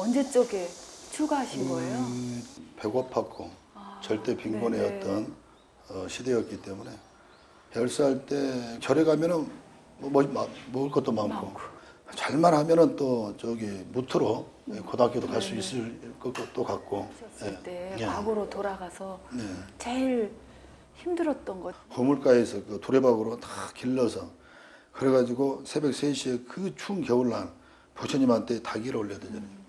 언제적에 출가하신 거예요? 음, 배고팠고 아, 절대 네네. 어떤 어, 시대였기 때문에 10살 때 절에 가면은 뭐, 뭐, 마- 먹을 것도 많고, 많고. 잘만 하면은 또 저기 무트로 예, 고등학교도 갈수 네네. 있을 것도 같고 때 예. 과거로 돌아가서 네. 제일 힘들었던 것. 고물가에서 그 두레박으로 다 길러서 그래가지고 새벽 3시에 그 추운 겨울날 부처님한테 닭이를 올려드잖아요.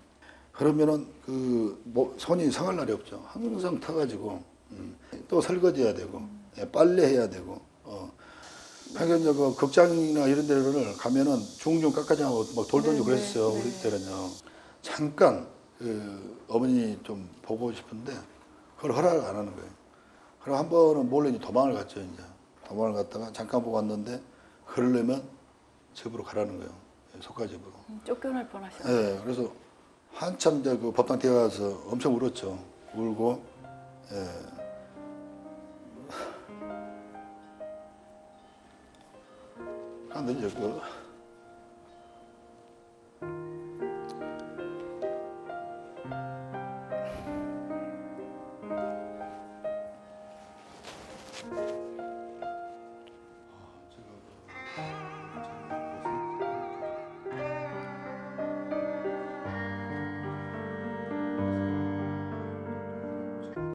그러면은 그 뭐, 손이 상할 날이 없죠. 항상 타가지고 음, 또 설거지해야 되고 예, 빨래해야 되고 어. 하여간 저그 극장이나 이런 데를 가면은 중중 깎아장하고 막돌 던지고 네, 그랬어요. 네, 우리 네. 때는요. 잠깐 그 어머니 좀 보고 싶은데 그걸 허락을 안 하는 거예요. 그럼 한 번은 몰래 이제 도망을 갔죠, 이제. 도망을 갔다가 잠깐 보고 왔는데 그러려면 집으로 가라는 거예요. 예, 속가 집으로. 음, 쫓겨날 뻔하셨어요. 예, 그래서 한참 그 법당 뛰어가서 엄청 울었죠. 울고 예. 아, 안 되죠 그. 아, 제가... 그